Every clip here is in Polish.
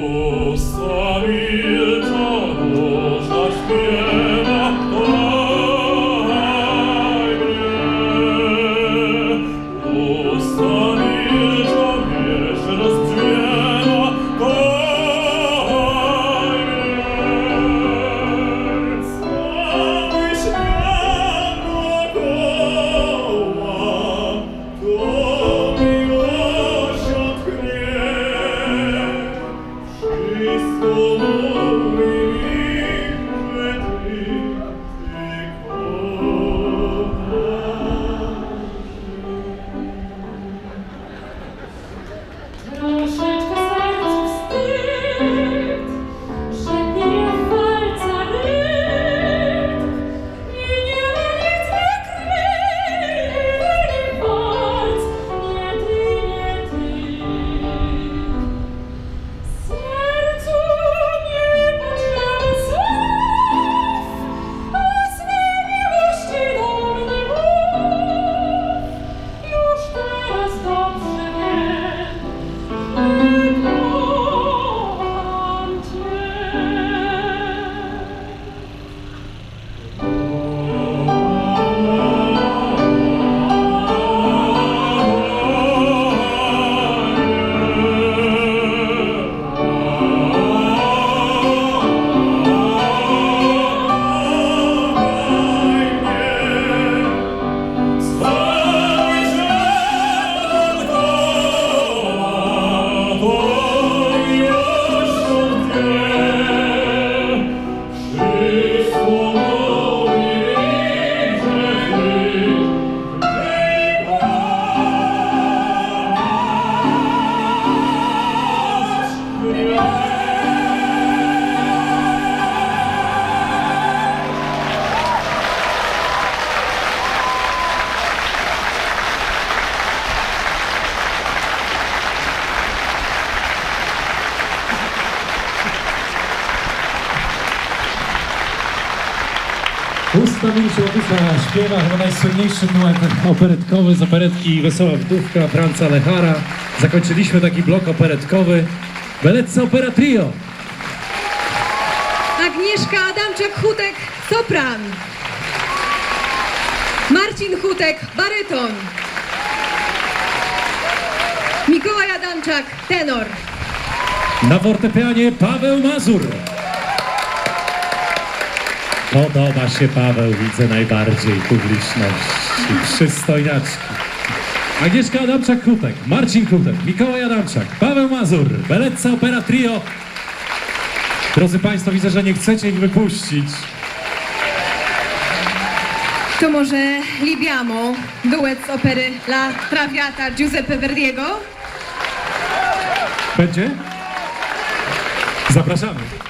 Lord. Usta milczą, dusza śpiewa, chyba najsłynniejszy duet operetkowy z operetki Wesoła Wdówka Franca Lechara. Zakończyliśmy taki blok operetkowy. Belecce Opera Trio. Agnieszka Adamczak-Hutek, sopran. Marcin Hutek, baryton. Mikołaj Adamczak, tenor. Na fortepianie Paweł Mazur. Podoba się Paweł, widzę najbardziej publiczności, przystojniaczki. Agnieszka Adamczak-Krutek, Marcin Krutek, Mikołaj Adamczak, Paweł Mazur, Belecca Opera Trio. Drodzy Państwo, widzę, że nie chcecie ich wypuścić. To może Libiamo, duet z opery La Traviata Giuseppe Verdiego. Będzie? Zapraszamy.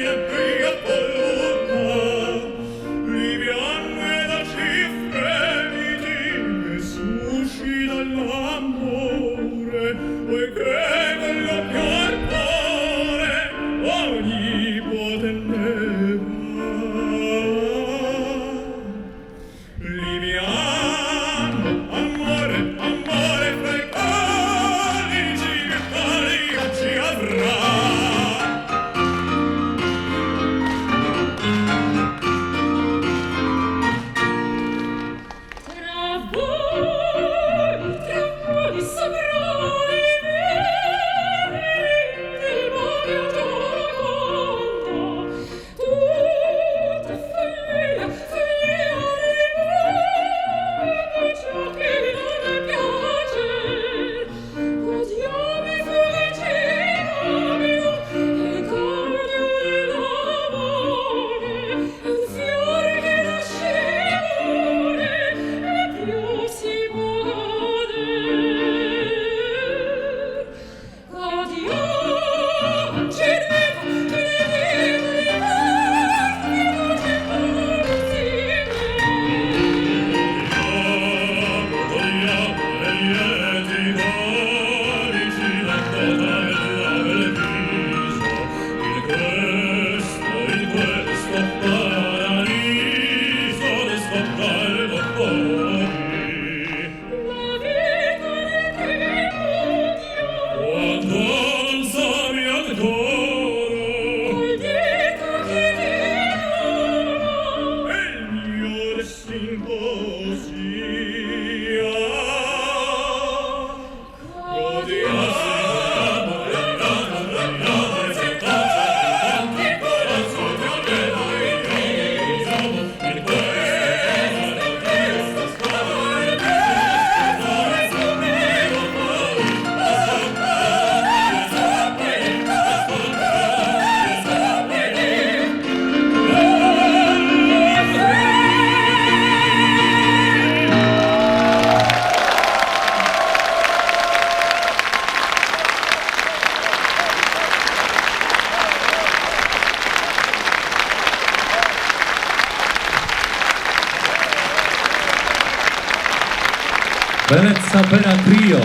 Belecca Opera Trio.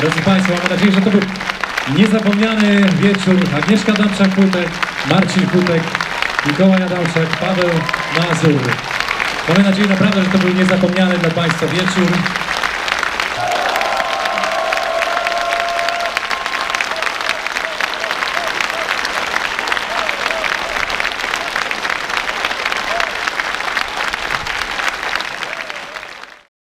Drodzy Państwo, mamy nadzieję, że to był niezapomniany wieczór. Agnieszka Damczak-Kutek, Marcin Kutek, Mikołaj Adamczak, Paweł Mazur. Mamy nadzieję naprawdę, że to był niezapomniany dla Państwa wieczór.